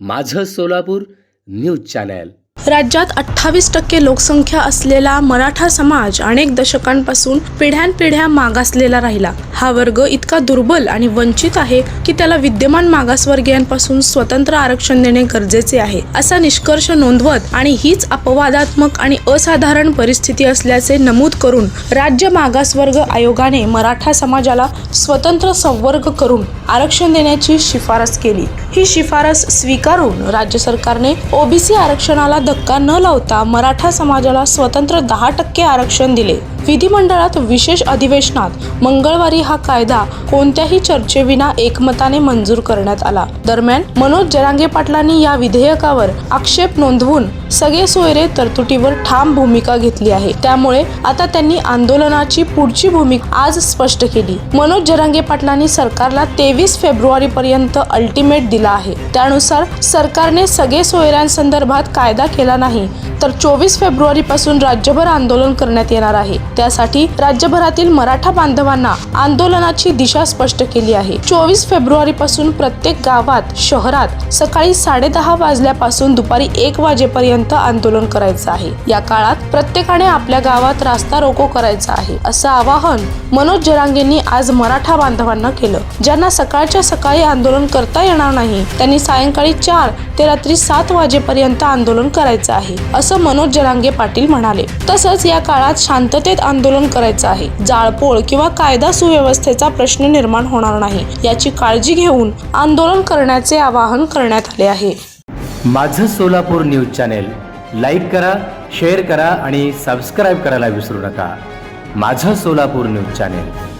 माझं Solapur news channel. राज्यात अठ्ठावीस टक्के लोकसंख्या असलेला मराठा समाज अनेक दशकांपासून पिढ्यानपिढ्या मागासलेला राहिला. हा वर्ग इतका दुर्बल आणि वंचित आहे की त्याला विद्यमान मागासवर्गीयांपासून स्वतंत्र आरक्षण देणे गरजेचे आहे असा निष्कर्ष नोंदवत आणि हीच अपवादात्मक आणि असाधारण परिस्थिती असल्याचे नमूद करून राज्य मागासवर्ग आयोगाने मराठा समाजाला स्वतंत्र संवर्ग करून आरक्षण देण्याची शिफारस केली. ही शिफारस स्वीकारून राज्य सरकारने ओबीसी आरक्षणाला धक्का न लावता मराठा समाजाला स्वतंत्र दहा टक्के आरक्षण दिले. विधिमंडळात विशेष अधिवेशनात मंगळवारी हा कायदा कोणत्याही चर्चेविना एकमताने मंजूर करण्यात आला. दरम्यान मनोज जरांगे पाटलांनी या विधेयकावर आक्षेप नोंदवून सगळे सोयरे तरतुटीवर ठाम भूमिका घेतली आहे. त्यामुळे आता त्यांनी आंदोलनाची पुढची भूमिका आज स्पष्ट केली. मनोज जरांगे पाटलांनी सरकारला तेवीस फेब्रुवारी पर्यंत अल्टिमेट दिला आहे. त्यानुसार सरकारने सगळे सोयऱ्यांसंदर्भात कायदा केला नाही तर चोवीस फेब्रुवारी पासून राज्यभर आंदोलन करण्यात येणार आहे. त्यासाठी राज्यभरातील मराठा बांधवांना आंदोलनाची दिशा स्पष्ट केली आहे. चोवीस फेब्रुवारी पासून प्रत्येक गावात शहरात सकाळी साडेदहा वाजल्यापासून दुपारी एक वाजेपर्यंत आंदोलन करायचं आहे. या काळात प्रत्येकाने आपल्या गावात रास्ता रोको करायचा आहे असं आवाहन मनोज जरांगेंनी आज मराठा बांधवांना केलं. ज्यांना सकाळच्या सकाळी आंदोलन करता येणार नाही त्यांनी सायंकाळी चार ते रात्री सात वाजेपर्यंत आंदोलन करायचं आहे असं मनोज जरांगे पाटील म्हणाले. तसंच या काळात शांततेत आंदोलन करायचं आहे. जाळपोळ किंवा कायदा सुव्यवस्थेचा प्रश्न निर्माण होणार नाही याची काळजी घेऊन आंदोलन करण्याचे आवाहन करण्यात आले आहे. माझं सोलापूर न्यूज चॅनेल लाईक करा शेअर करा आणि सबस्क्राईब करायला विसरू नका. माझं सोलापूर न्यूज चॅनेल.